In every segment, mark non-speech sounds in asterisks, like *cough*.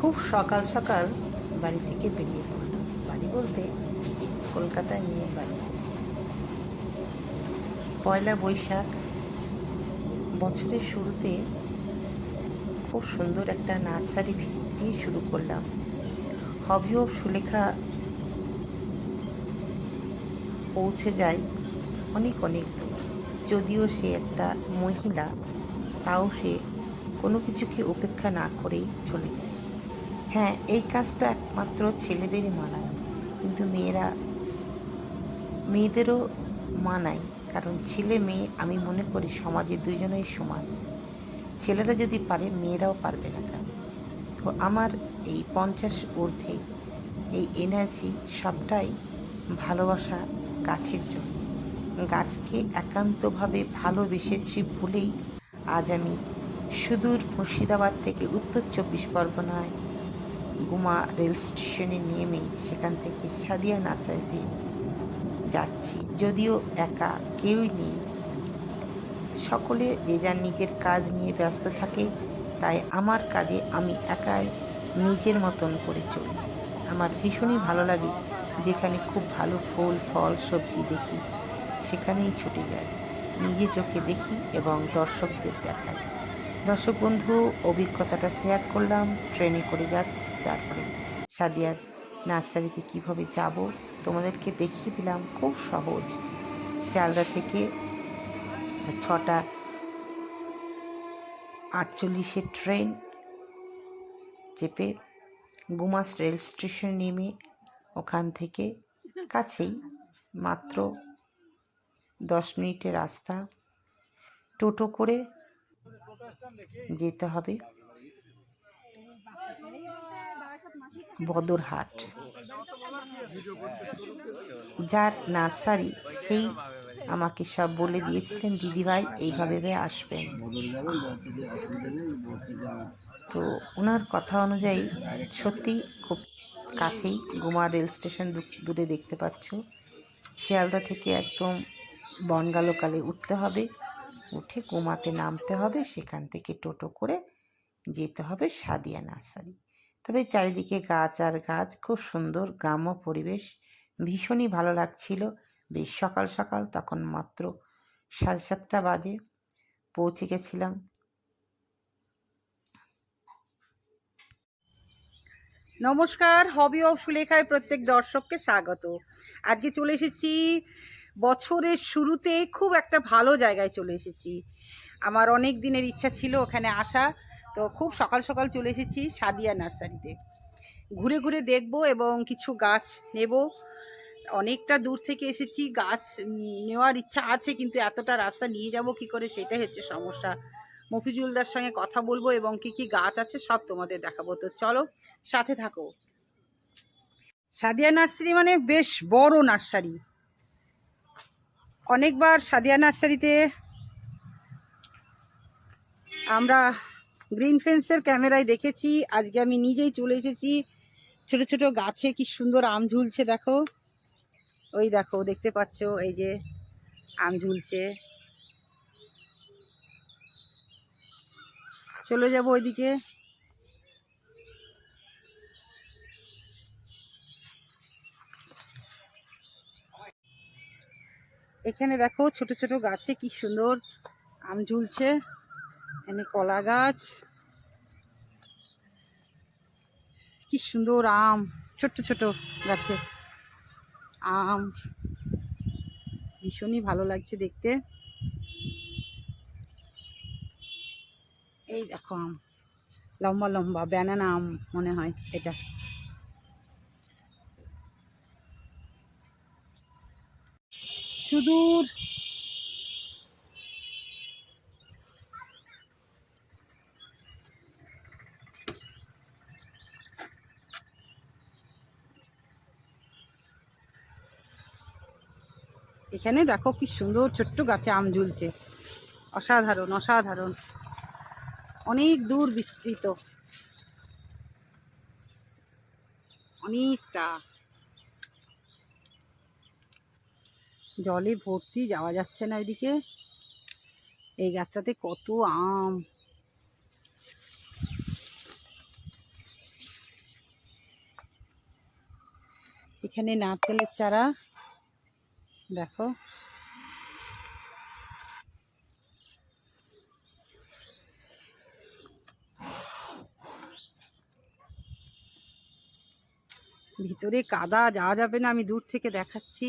খুব সকাল সকাল বাড়ি থেকে বেরিয়ে পড়লাম। বাড়ি বলতে কলকাতায় নিয়ে বাড়ি। পয়লা বৈশাখ বছরের শুরুতে খুব সুন্দর একটা নার্সারি ভিজিট দিয়ে শুরু করলাম। হবি ও সুলেখা পৌঁছে যায় অনেক অনেক দূর। যদিও সে একটা মহিলা, তাও সে কোনো কিছুকে উপেক্ষা না করেই চলে যায় হ্যাঁ এই কাজটা একমাত্র ছেলেদেরই মানায়। কিন্তু মেয়েরা, মেয়েদেরও মানায়। কারণ ছেলে, মেয়ে, আমি মনে করি সমাজে দুজনেই সমান। ছেলেরা যদি পারে, মেয়েরাও পারবে না কেন? তো আমার এই পঞ্চাশ ঊর্ধ্বে এই এনার্জি সবটাই ভালোবাসা, গাছের জন্য। গাছকে একান্তভাবে ভালোবেসেছি বলেই আজ আমি সুদূর মুর্শিদাবাদ থেকে উত্তর চব্বিশ পরগনায় গুমা রেল স্টেশনে নেমে সেখান থেকে সাদিয়া নার্সারিতে যাচ্ছি। যদিও একা কেউই নেই। সকলে যে যার নিজের কাজ নিয়ে ব্যস্ত থাকে, তাই আমার কাজে আমি একাই নিজের মতন করে চলি। আমার ভীষণই ভালো লাগে যেখানে খুব ভালো ফুল, ফল, সবজি দেখি, সেখানেই ছুটে যাই। নিজে চোখে দেখি এবং দর্শকদের দেখাই। দর্শক বন্ধু, অভিজ্ঞতাটা শেয়ার করলাম ট্রেনে করে যাচ্ছি, তারপরে সাদিয়ার নার্সারিতে কীভাবে যাব তোমাদেরকে দেখিয়ে দিলাম, খুব সহজ। শিয়ালদা থেকে ছটা আটচল্লিশের ট্রেন চেপে গুমাস রেল স্টেশন নেমে ওখান থেকে কাছেই মাত্র দশ মিনিটের রাস্তা। টোটো করে যেতে হবে। বদরহাট। যার নার্সারি, সেই আমাকে সব বলে দিয়েছিলেন দিদিভাই এইভাবে ভেবে আসবেন। তো ওনার কথা অনুযায়ী সত্যি খুব কাছেই গোমা রেল স্টেশন দূরে দেখতে পাচ্ছ। শিয়ালদা থেকে একদম বনগালোকালে উঠতে হবে। উঠে গোমাতে নামতে হবে, সেখান থেকে টোটো করে যেতে হবে সাদিয়া নার্সারি। তবে চারিদিকে গাছ আর গাছ, খুব সুন্দর গ্রাম্য পরিবেশ, ভীষণই ভালো লাগছিল। বেশ সকাল সকাল, তখন মাত্র সাড়ে সাতটা বাজে, পৌঁছে গেছিলাম। নমস্কার, হবি অফ সুলেখায় প্রত্যেক দর্শককে স্বাগত। আজকে চলে এসেছি বছরের শুরুতে খুব একটা ভালো জায়গায় চলে এসেছি। আমার অনেক দিনের ইচ্ছা ছিল ওখানে আসা, তো খুব সকাল সকাল চলে এসেছি সাদিয়া নার্সারিতে। ঘুরে ঘুরে দেখব এবং কিছু গাছ নেব। অনেকটা দূর থেকে এসেছি, গাছ নেওয়ার ইচ্ছা আছে কিন্তু এতটা রাস্তা নিয়ে যাব কি করে সেটাই হচ্ছে সমস্যা। মফিজুলদার সঙ্গে কথা বলব এবং কি কি গাছ আছে সব তোমাদের দেখাবো। তো চলো সাথে থাকো। সাদিয়া নার্সারি মানে বেশ বড় নার্সারি। অনেকবার সাদিয়া নার্সারিতে আমরা গ্রিন ফ্রেন্ডসের ক্যামেরায় দেখেছি। আজকে আমি নিজেই চলে এসেছি। ছোট ছোট গাছে কি সুন্দর আম ঝুলছে, দেখো। ওই দেখো, দেখতে পাচ্ছ, এই যে আম ঝুলছে। চলে যাব ওইদিকে। এখানে দেখো ছোট ছোট গাছে কি সুন্দর আম ঝুলছে, এখানে কলা গাছ। কি সুন্দর আম, ছোট্ট ছোট গাছে। আম, ভীষণই ভালো লাগছে দেখতে। এই দেখো আম, লম্বা লম্বা ব্যানানা আম মনে হয় এটা। সুদূর। এখানে দেখো কি সুন্দর ছোট্ট গাছে আম ঝুলছে। অসাধারণ অসাধারণ। অনেক দূর বিস্তৃত। অনেকটা। জলে ভর্তি, যাওয়া যাচ্ছে না এদিকে। এই গাছটাতে কত আম। এখানে নারকেলের চারা, দেখো। ভিতরে কাদা, যাওয়া যাবে না, আমি দূর থেকে দেখাচ্ছি।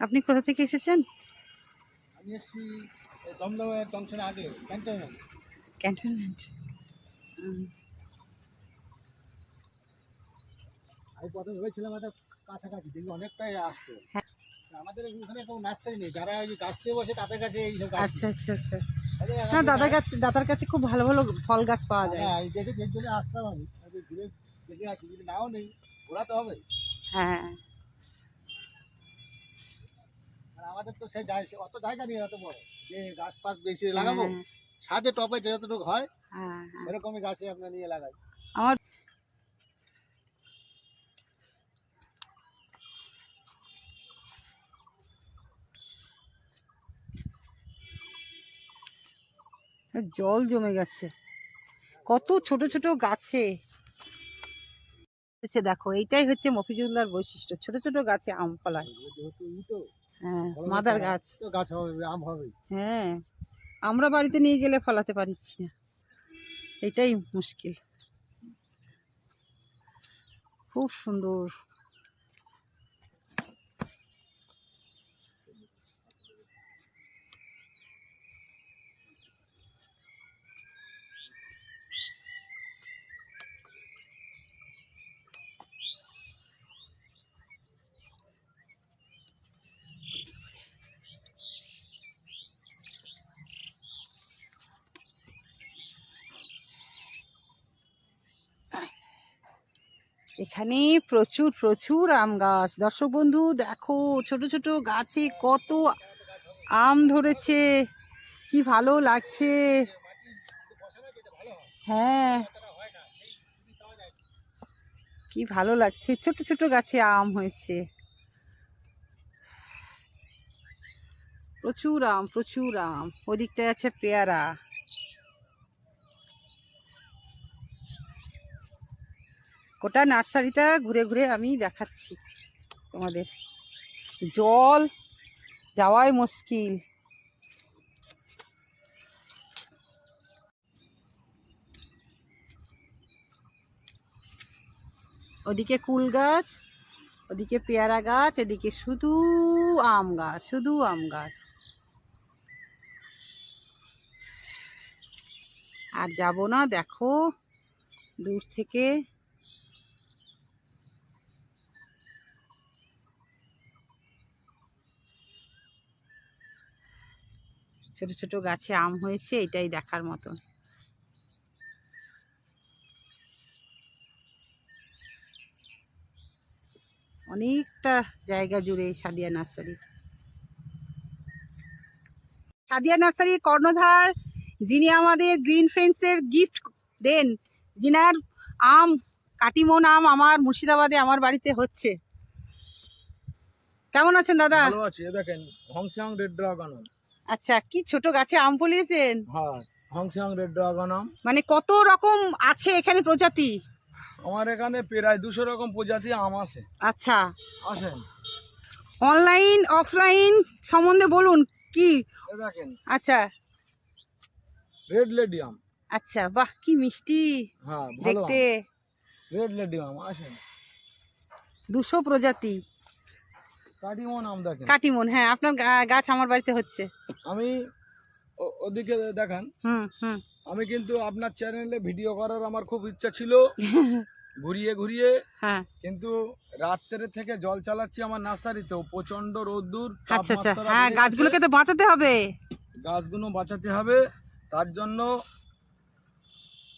আপনি কোথা থেকে এসেছেন? আমি এসেছি দমদমের জংশন আগে ক্যান্টনমেন্ট। ক্যান্টনমেন্ট। আমি প্রথমে ভেবেছিলাম একটা কাছাকাছি দেখি অনেকটাই আসতো হ্যাঁ। আমাদের এখানে কোনো নার্সারি নেই যারা ওই গাছ দিয়ে বসে তাদের কাছে এই সব আচ্ছা আচ্ছা আচ্ছা। তাহলে না দাদার কাছে দাদার কাছে খুব ভালো ভালো ফল গাছ পাওয়া যায়। হ্যাঁ এই দেখে দেখে আসলাম আমি। ঘুরে দেখে আসি যদি নাও নেই ওরা তো হবে। হ্যাঁ। আমাদের তো সে যায় অত জায়গা নেই অত বড়। যে গাছ বেশি লাগাবো হ্যাঁ, ছাদে টপে যতটুকু হয় হ্যাঁ, হ্যাঁ। সেরকমই গাছে আপনার নিয়ে লাগাই। আমার জল জমে গেছে। কত ছোট ছোট গাছে। দেখো এইটাই হচ্ছে মফিজুল্লাহর বৈশিষ্ট্য ছোট ছোট গাছে আম ফলায়। হ্যাঁ মাদার গাছ। তো গাছ হবে আম হবে। হ্যাঁ আমরা বাড়িতে নিয়ে গেলে ফলাতে পারিছি না। এটাই মুশকিল। খুব সুন্দর। এখানে প্রচুর প্রচুর আম গাছ। দর্শক বন্ধু, দেখো ছোট ছোট গাছে কত আম ধরেছে। কি ভালো লাগছে। হ্যাঁ। কি ভালো লাগছে। ছোট ছোট গাছে আম হয়েছে। প্রচুর আম প্রচুর আম। ওদিকটায় আছে পেয়ারা। গোটা নার্সারিটা ঘুরে ঘুরে আমি দেখাচ্ছি। তোমাদের। জল যাওয়াই মুশকিল। ওদিকে কুল গাছ, ওদিকে পেয়ারা গাছ, এদিকে শুধু আম গাছ, শুধু আম গাছ। আর যাব না, দেখো, দূর থেকে ছোট ছোট গাছে আম হয়েছে, এটাই দেখার মতন অনেকটা জায়গা জুড়ে সাদিয়া নার্সারি। সাদিয়া নার্সারির কর্ণধার, যিনি আমাদের গ্রিন ফ্রেন্ডসের গিফট দেন, যিনার আম, কাটিমন আম আমার মুর্শিদাবাদে আমার বাড়িতে হচ্ছে। কেমন আছেন দাদা? ভালো আছে দেখেন, হংসং রেড ড্রাগন আচ্ছা কি ছোট গাছে আম ফলিয়েছেন? হ্যাঁ হংসং রেড ড্রাগন আম। মানে কত রকম আছে এখানে প্রজাতি? আমার এখানে প্রায় দুশো রকম প্রজাতি আম আছে। আচ্ছা। আসেন। অনলাইন অফলাইন সম্বন্ধে বলুন কি? দেখেন। আচ্ছা। রেড লেডি আম। আচ্ছা বাহ কি মিষ্টি। হ্যাঁ দেখতে। রেড লেডি আম আসেন। দুশো প্রজাতি। কাটিমন আম দেখেন। কাটিমন হ্যাঁ আপনার গাছ আমার বাড়িতে হচ্ছে। আমি ওদিকে দেখান। হুম হুম। আমি কিন্তু আপনার চ্যানেলে ভিডিও করার আমার খুব ইচ্ছা ছিল। *laughs* ঘুরিয়ে ঘুরিয়ে। হ্যাঁ। কিন্তু রাত্রে থেকে জল চালাচ্ছি আমার নার্সারিতেও প্রচণ্ড রোদ্দুর আচ্ছা আচ্ছা। হ্যাঁ গাছগুলোকে তো বাঁচাতে হবে। গাছগুলো বাঁচাতে হবে। তার জন্য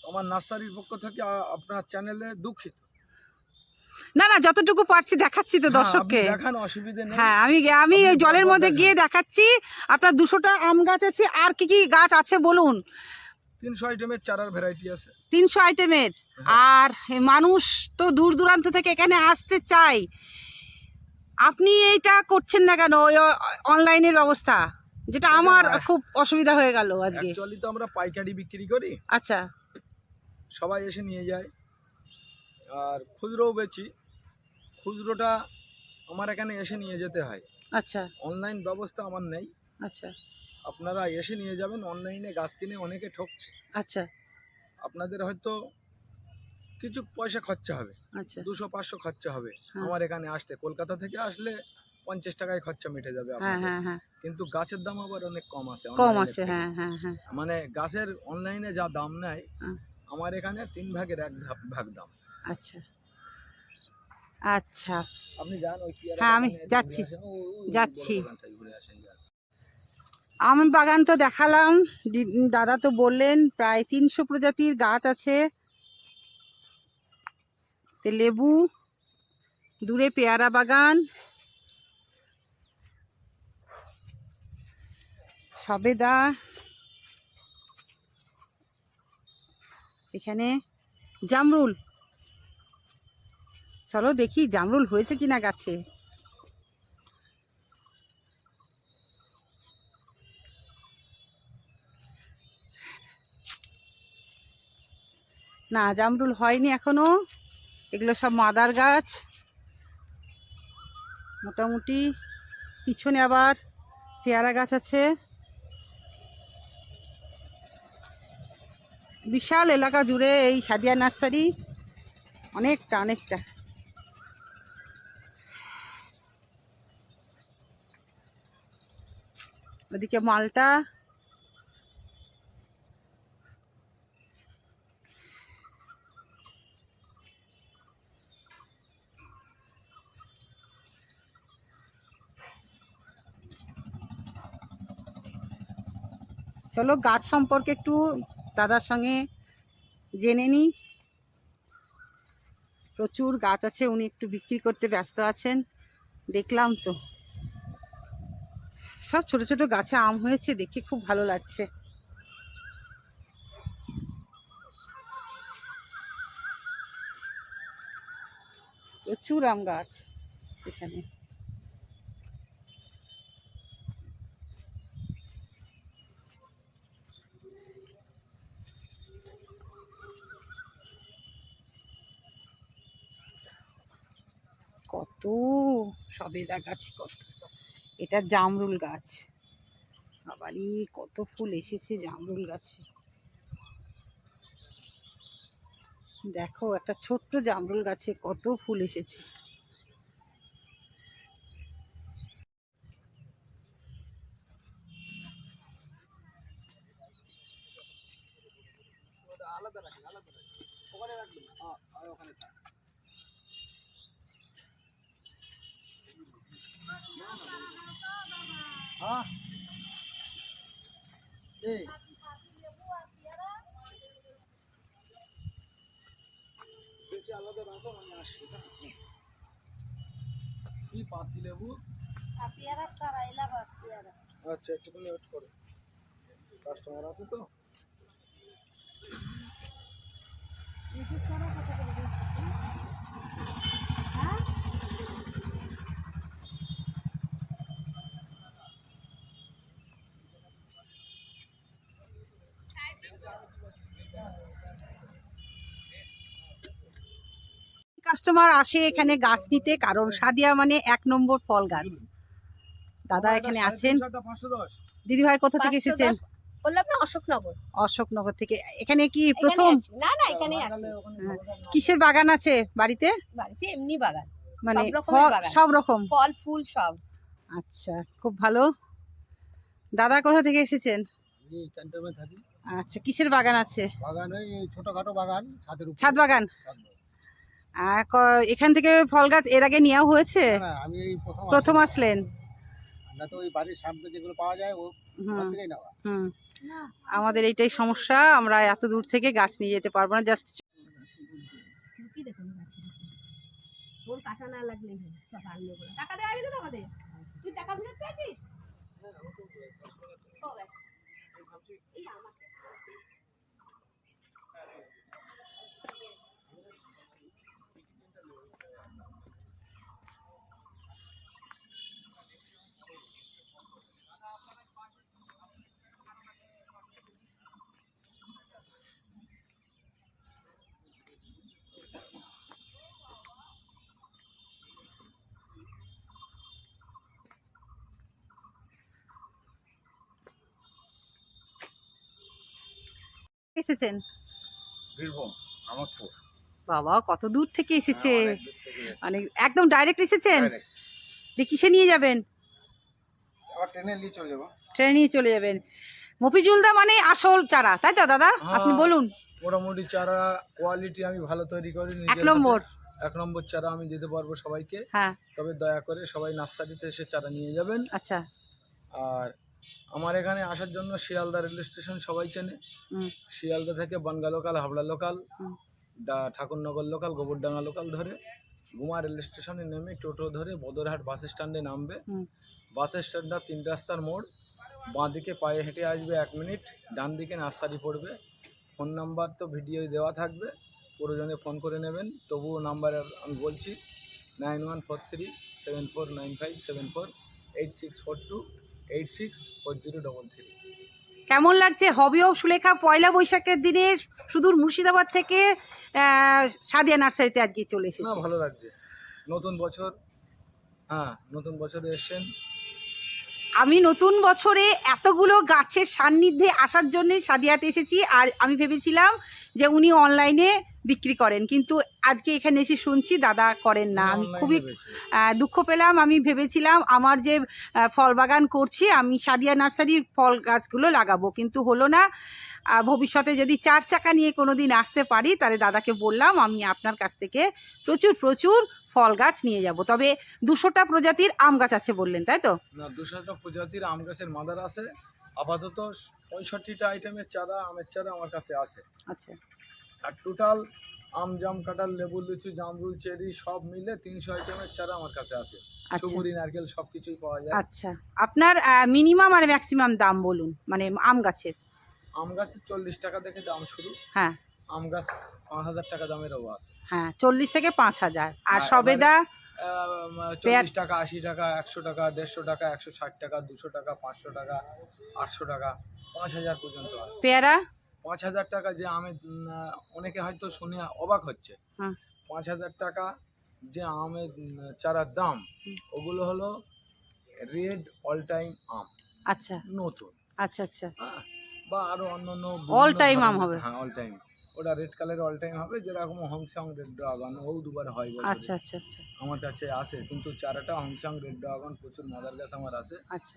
আমার নার্সারির পক্ষ থেকে আপনার চ্যানেলে দুঃখিত। না না যতটুকু পারছি দেখাচ্ছি তো হ্যাঁ, দর্শককে। হ্যাঁ আমি আমি ওই জলের মধ্যে গিয়ে দেখাচ্ছি। আপনার দুশোটা আম গাছ আছে আর কি কি গাছ আছে বলুন? তিনশো আইটেমের চারার ভ্যারাইটি আছে। তিনশো আইটেমের হ্যাঁ। আর মানুষ তো দূর দূরান্ত থেকে এখানে আসতে চাই আপনি এইটা করছেন না কেন? ওই অনলাইনের ব্যবস্থা যেটা আমার খুব অসুবিধা হয়ে গেল আজকে। অ্যাকচুয়ালি তো আমরা পাইকারি বিক্রি করি। আচ্ছা। সবাই এসে নিয়ে যায়। আর খুচরোও বেচি। খুচরোটা আমার এখানে এসে নিয়ে যেতে হয়। আচ্ছা। অনলাইন ব্যবস্থা আমার নেই। আচ্ছা। আপনারা এসে নিয়ে যাবেন অনলাইনে গাছ কিনে অনেকে ঠকছে। আচ্ছা। আপনাদের হয়তো কিছু পয়সা খরচা হবে। আচ্ছা। দুশো পাঁচশো খরচা হবে। হ্যাঁ। আমার এখানে আসতে। কলকাতা থেকে আসলে পঞ্চাশ টাকায় খরচা মিটে যাবে হ্যাঁ হ্যাঁ কিন্তু গাছের দাম আবার অনেক কম আছে কম আছে হ্যাঁ হ্যাঁ হ্যাঁ। মানে গাছের অনলাইনে যা দাম নেয়। আমার এখানে তিন ভাগের এক ভাগ দাম। আচ্ছা। আচ্ছা। হ্যাঁ, আমি যাচ্ছি, যাচ্ছি। আম বাগান তো দেখালাম। দাদা তো বললেন প্রায় তিনশো প্রজাতির গাছ আছে। তে লেবু দূরে পেয়ারা বাগান। সবেদা। এখানে জামরুল। চলো দেখি জামরুল হয়েছে কিনা গাছে। না, জামরুল হয়নি এখনও। এগুলো সব মাদার গাছ। মোটামুটি পিছনে আবার পেয়ারা গাছ আছে। বিশাল এলাকা জুড়ে এই সাদিয়া নার্সারি। অনেকটা অনেকটা। ওদিকে মালটা। চলো গাছ সম্পর্কে একটু দাদার সঙ্গে জেনে নিই প্রচুর গাছ আছে, উনি একটু বিক্রি করতে ব্যস্ত আছেন। দেখলাম তো। সব ছোট ছোট গাছে আম হয়েছে, দেখে খুব ভালো লাগছে। প্রচুর আম গাছ এখানে। কত সবেদা গাছ কত। এটা জামরুল গাছ। আবারই কত ফুল এসেছে জামরুল গাছে। দেখো, একটা ছোট্ট জামরুল গাছে কত ফুল এসেছে। আলাদা রাখো আমি আসছি? কি? পাতি লেবু? আচ্ছা একটুখানি ওয়েট করো। কাস্টমার আছে তো? কাস্টমার আসে এখানে গাছ নিতে কারণ সাদিয়া মানে এক নম্বর ফল গাছ। দাদা এখানে আছেন। দিদি ভাই কোথা থেকে এসেছেন? বললাম না অশোকনগর। অশোকনগর থেকে। এখানে কি প্রথম? না না এখানে হ্যাঁ। কিসের বাগান আছে বাড়িতে? বাড়িতে এমনি বাগান। মানে সব ফল- সব রকম? ফল ফুল সব। আচ্ছা খুব ভালো। দাদা কোথা থেকে এসেছেন? আচ্ছা কিসের বাগান আছে? বাগান ওই ছোটখাটো বাগান? ছাদ বাগান। এখান থেকে ফল গাছ এর আগে নেওয়া হয়েছে? না, না, আমি এই প্রথম আসলেন? আমরা তো ওই বাড়ির সামনে যেগুলো পাওয়া যায় ও হুম। নেওয়া। হুম। আমাদের এইটাই সমস্যা আমরা এত দূর থেকে গাছ নিয়ে যেতে পারব না জাস্ট কি কাটা না হয় করে টাকা দেওয়া গেছে তো আমাদের তুই টাকা ফেরত পেয়েছিস? এসেছেন? বীরভূম আমোদপুর। বাবা কত দূর থেকে এসেছে। হ্যাঁ, অনেক এসেছি। মানে একদম ডাইরেক্ট এসেছেন? দিয়ে কিসে নিয়ে যাবেন? ট্রেনে নিয়ে চলে যাব। ট্রেনে নিয়ে চলে যাবেন। মফিজুলদা মানে আসল চারা তাই তো দাদা? আপনি হ্যাঁ। বলুন। মোটামুটি চারা কোয়ালিটি আমি ভালো তৈরি করি এক নম্বর। এক নম্বর চারা আমি দিতে পারব সবাইকে। হ্যাঁ। তবে দয়া করে সবাই নার্সারিতে এসে চারা নিয়ে যাবেন। আচ্ছা। আর আমার এখানে আসার জন্য শিয়ালদা রেল স্টেশন সবাই চেনে। শিয়ালদা থেকে Bongaon local Habra local Thakurnagar local Gobardanga local ধরে গুমা রেল স্টেশনে নেমে টোটো ধরে বদরহাট বাস স্ট্যান্ডে নামবে। বাস স্ট্যান্ডটা তিন রাস্তার মোড়। বাঁ দিকে পায়ে হেঁটে আসবে এক মিনিট ডান দিকে নার্সারি পড়বে। ফোন নাম্বার তো ভিডিও দেওয়া থাকবে। প্রয়োজনে ফোন করে নেবেন। তবুও নাম্বার আমি বলছি nine one four three seven four nine five seven four eight six four two eight six four zero double three কেমন লাগছে? হবি অফ সুলেখা পয়লা বৈশাখের দিনে সুদূর মুর্শিদাবাদ থেকে সাদিয়া নার্সারিতে আজকে চলে এসেছে। ভালো লাগছে। নতুন বছর। হ্যাঁ নতুন বছরে এসছেন। আমি নতুন বছরে এতগুলো গাছের সান্নিধ্যে আসার জন্য সাদিয়াতে এসেছি আর আমি ভেবেছিলাম যে উনি অনলাইনে বিক্রি করেন। কিন্তু আজকে এখানে এসে শুনছি দাদা করেন না। আমি খুবই দুঃখ পেলাম। আমি ভেবেছিলাম আমার যে ফল বাগান করছি আমি সাদিয়া নার্সারির ফল গাছগুলো লাগাবো। কিন্তু হলো না। ভবিষ্যতে যদি চার চাকা নিয়ে কোনো দিন আসতে পারি তাহলে দাদাকে বললাম আমি আপনার কাছ থেকে প্রচুর প্রচুর ফল গাছ নিয়ে যাব। তবে দুশোটা প্রজাতির আম গাছ আছে বললেন তাই তো? না দুশোটা প্রজাতির আম গাছের মাদার আছে। আপাতত পঁয়ষট্টিটা আইটেমের চারা আমের চারা আমার কাছে আছে। আচ্ছা। আর টোটাল আম জাম কাঁঠাল লেবু লিচু জামরুল চেরি সব মিলে তিনশো আইটেমের চারা আমার কাছে আছে। আচ্ছা। নারকেল সব কিছুই পাওয়া যায়। আচ্ছা। আপনার মিনিমাম আর ম্যাক্সিমাম দাম বলুন মানে আম গাছের। আম গাছের চল্লিশ টাকা থেকে দাম শুরু। হ্যাঁ। আম গাছ পাঁচ হাজার টাকা দামেরও আছে। হ্যাঁ চল্লিশ থেকে পাঁচ হাজার। আর আর সবেদা? চল্লিশ টাকা আশি টাকা একশো টাকা দেড়শো টাকা একশো ষাট টাকা দুশো টাকা পাঁচশো টাকা আটশো টাকা পাঁচ হাজার পর্যন্ত আছে। পেয়ারা? পাঁচ হাজার টাকা যে আমের অনেকে হয়তো শুনে অবাক হচ্ছে। পাঁচ হাজার টাকা যে আমের চারার দাম ওগুলো হলো রেড অল টাইম আম। আচ্ছা। নতুন। আচ্ছা আচ্ছা। হ্যাঁ। বা আরও অন্যান্য বিভিন্ন time আম হবে? হ্যাঁ অল টাইম ওটা রেড কালারের অল টাইম হবে যেরকম হংসং রেড ড্রাগন ও দুবার হয়। আচ্ছা আচ্ছা আচ্ছা। আমার কাছে আছে কিন্তু চারাটা হংসং রেড ড্রাগন প্রচুর মাদার গাছ আমার আছে আচ্ছা।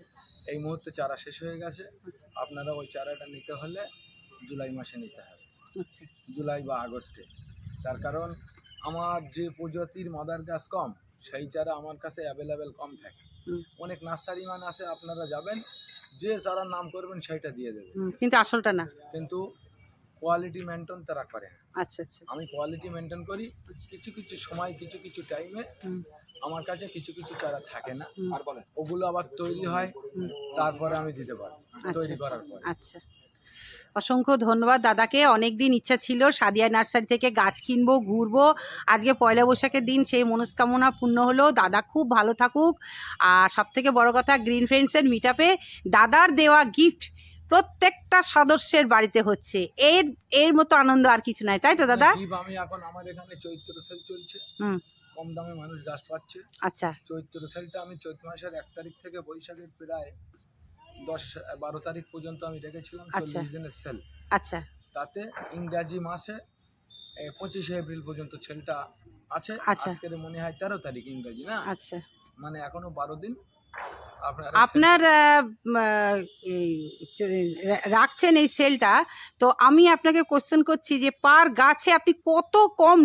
এই মুহূর্তে চারা শেষ হয়ে গেছে। আচ্ছা। আপনারা ওই চারাটা নিতে হলে জুলাই মাসে নিতে হবে। আচ্ছা। জুলাই বা আগস্টে। তার কারণ আমার যে প্রজাতির মাদার গাছ কম সেই চারা আমার কাছে অ্যাভেলেবেল কম থাকে। অনেক নার্সারি মান আছে আপনারা যাবেন যে চারার নাম করবেন সেইটা দিয়ে দেবে। কিন্তু আসলটা না। কিন্তু কোয়ালিটি মেনটেন তারা করে আচ্ছা আচ্ছা। আমি কোয়ালিটি মেনটেন করি কিছু কিছু সময় কিছু কিছু টাইমে আমার কাছে কিছু কিছু চারা থাকে না। ওগুলো আবার তৈরি হয় তারপরে আমি দিতে পারি তৈরি আচ্ছা, করার পরে। আচ্ছা। অসংখ্য ধন্যবাদ। দাদাকে অনেক দিন ইচ্ছা ছিল সাদিয়া নার্সারি থেকে গাছ কিনবো ঘুরবো। আজকে পয়লা বৈশাখের দিন সেই মনস্কামনা পূর্ণ হলো। দাদা খুব ভালো থাকুক। আর সব থেকে বড় কথা গ্রিন ফ্রেন্ডসের মিট আপে দাদার দেওয়া গিফট প্রত্যেকটা সদস্যের বাড়িতে হচ্ছে। এর এর মতো আনন্দ আর কিছু নাই তাই তো দাদা? আমি এখন আমার এখানে চৈত্র সেল চলছে। হুম। কম দামে মানুষ গাছ পাচ্ছে। আচ্ছা। চৈত্র সেলটা আমি চৈত্র মাসের এক তারিখ থেকে বৈশাখের প্রায় দশ বারো তারিখ পর্যন্ত আমি রেখেছিলাম আচ্ছা। চল্লিশ দিনের সেল আচ্ছা। তাতে ইংরাজি মাসে পঁচিশে এপ্রিল পর্যন্ত সেলটা আছে। আচ্ছা। আজকের মনে হয় তেরো তারিখ ইংরাজি না? আচ্ছা। মানে এখনও বারো দিন আপনার রাখছেন এই সেলটা তো আমি আপনাকে কোশ্চেন করছি যে পার গাছে আপনি কত কম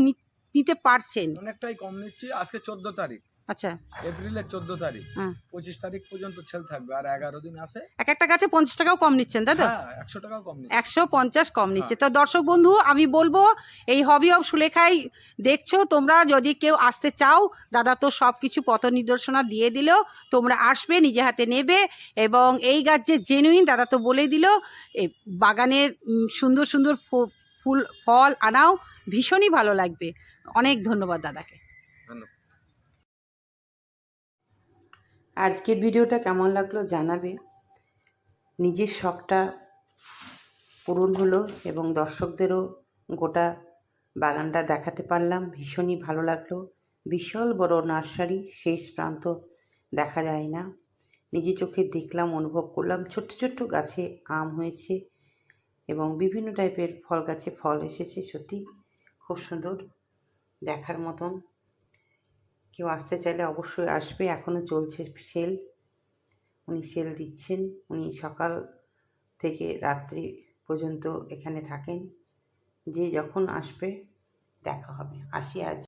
নিতে পারছেন? অনেকটাই কম নিচ্ছি। আজকে চোদ্দ তারিখ। আচ্ছা। এপ্রিলের চোদ্দ তারিখ। হ্যাঁ। পঁচিশ তারিখ পর্যন্ত ছেল থাকবে আর এগারো দিন আছে। এক একটা গাছে পঞ্চাশ টাকাও কম নিচ্ছেন তাই তো? হ্যাঁ একশো টাকাও কম একশো পঞ্চাশ কম নিচ্ছে। তো দর্শক বন্ধু আমি বলব এই হবি অফ সুলেখাই দেখছ তোমরা যদি কেউ আসতে চাও দাদা তো সব কিছু পথ নির্দেশনা দিয়ে দিল তোমরা আসবে নিজে হাতে নেবে এবং এই গাছ যে জেনুইন দাদা তো বলে দিল বাগানের সুন্দর সুন্দর ফুল ফল আনাও ভীষণই ভালো লাগবে। অনেক ধন্যবাদ দাদাকে ধন্যবাদ আজকের ভিডিওটা কেমন লাগল জানাবে। নিজের শখটা পূরণ হলো এবং দর্শকদেরও গোটা বাগানটা দেখাতে পারলাম। ভীষণই ভালো লাগল। বিশাল বড় নার্সারি, শেষ প্রান্ত দেখা যায় না। নিজে চোখে দেখলাম, অনুভব করলাম, ছোট্ট ছোট্ট গাছে আম হয়েছে এবং বিভিন্ন টাইপের ফল গাছে ফল এসেছে। সত্যি খুব সুন্দর দেখার মতন কেউ আসতে চাইলে অবশ্যই আসবে। এখনও চলছে সেল। উনি সেল দিচ্ছেন। উনি সকাল থেকে রাত্রি পর্যন্ত এখানে থাকেন। যে যখন আসবে, দেখা হবে। আসি আজ।